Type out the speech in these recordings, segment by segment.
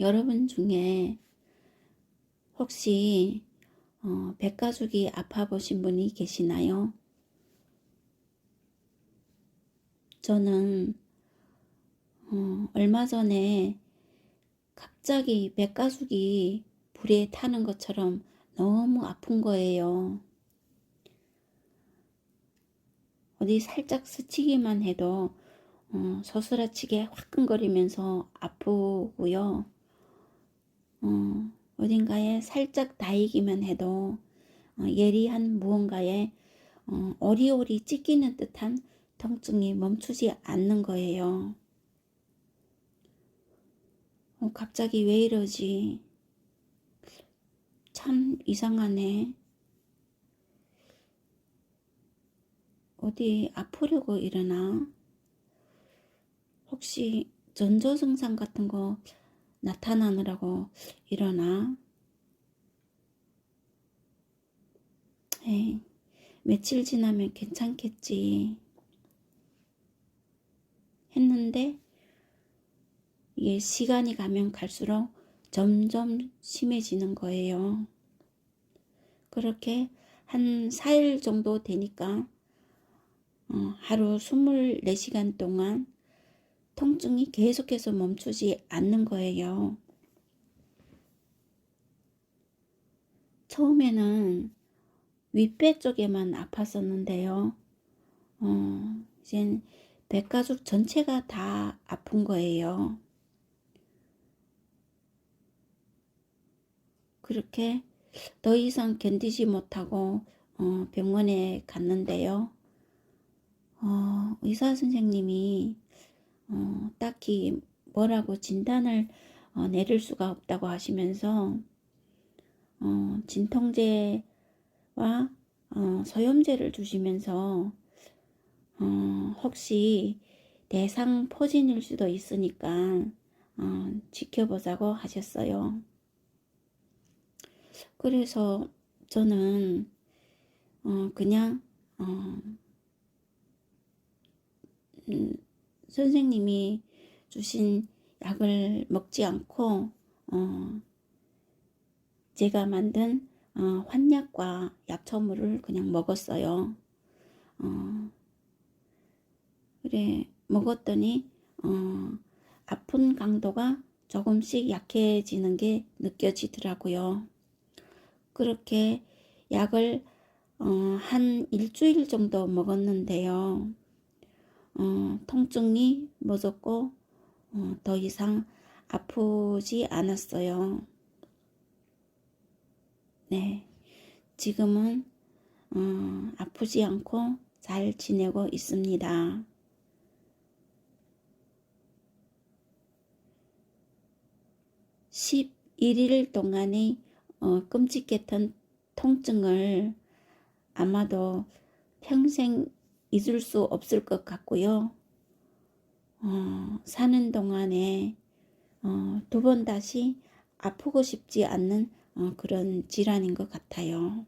여러분 중에 혹시 어, 백가죽이 아파 보신 분이 계시나요? 저는 어, 얼마 전에 갑자기 백가죽이 불에 타는 것처럼 너무 아픈 거예요. 어디 살짝 스치기만 해도 어, 서스라치게 화끈거리면서 아프고요. 어, 어딘가에 살짝 닿이기만 해도 어, 예리한 무언가에 어, 오리오리 찢기는 듯한 통증이 멈추지 않는 거예요. 어, 갑자기 왜 이러지? 참 이상하네. 어디 아프려고 이러나? 혹시 전조 증상 같은 거 나타나느라고 이러나? 에이, 며칠 지나면 괜찮겠지. 했는데, 이게 시간이 가면 갈수록 점점 심해지는 거예요. 그렇게 한 4일 정도 되니까, 어, 하루 24시간 동안 통증이 계속해서 멈추지 않는 거예요. 처음에는 윗배 쪽에만 아팠었는데요. 어, 이젠 백가죽 전체가 다 아픈 거예요. 그렇게 더 이상 견디지 못하고 어, 병원에 갔는데요. 어, 의사 선생님이 어, 딱히 뭐라고 진단을 어, 내릴 수가 없다고 하시면서 어, 진통제와 어, 소염제를 주시면서 어, 혹시 대상 포진일 수도 있으니까 어, 지켜보자고 하셨어요. 그래서 저는 어, 그냥 어, 음, 선생님이 주신 약을 먹지 않고 어, 제가 만든 어, 환약과 약초물을 그냥 먹었어요. 어, 그래 먹었더니 어, 아픈 강도가 조금씩 약해지는 게 느껴지더라고요. 그렇게 약을 어, 한 일주일 정도 먹었는데요. 어, 통증이 멎었고 어, 더 이상 아프지 않았어요. 네, 지금은 어, 아프지 않고 잘 지내고 있습니다. (11일) 동안의 어, 끔찍했던 통증을 아마도 평생 잊을 수 없을 것 같고요. 어, 사는 동안에 어, 두번 다시 아프고 싶지 않는 어, 그런 질환인 것 같아요.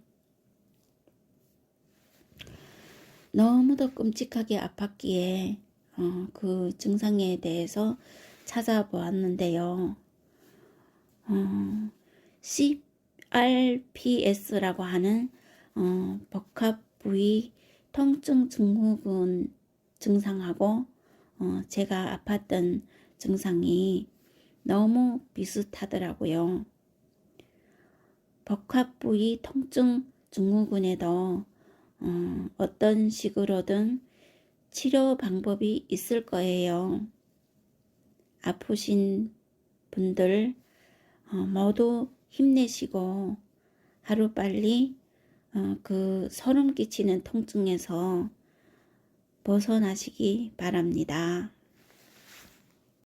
너무도 끔찍하게 아팠기에 어, 그 증상에 대해서 찾아보았는데요. 어, CRPS라고 하는 어, 복합 부위 통증 증후군 증상하고 어, 제가 아팠던 증상이 너무 비슷하더라고요. 복합 부위 통증 증후군에도 어, 어떤 식으로든 치료 방법이 있을 거예요. 아프신 분들 어, 모두 힘내시고 하루빨리 어, 그 소름 끼치는 통증에서 벗어나시기 바랍니다.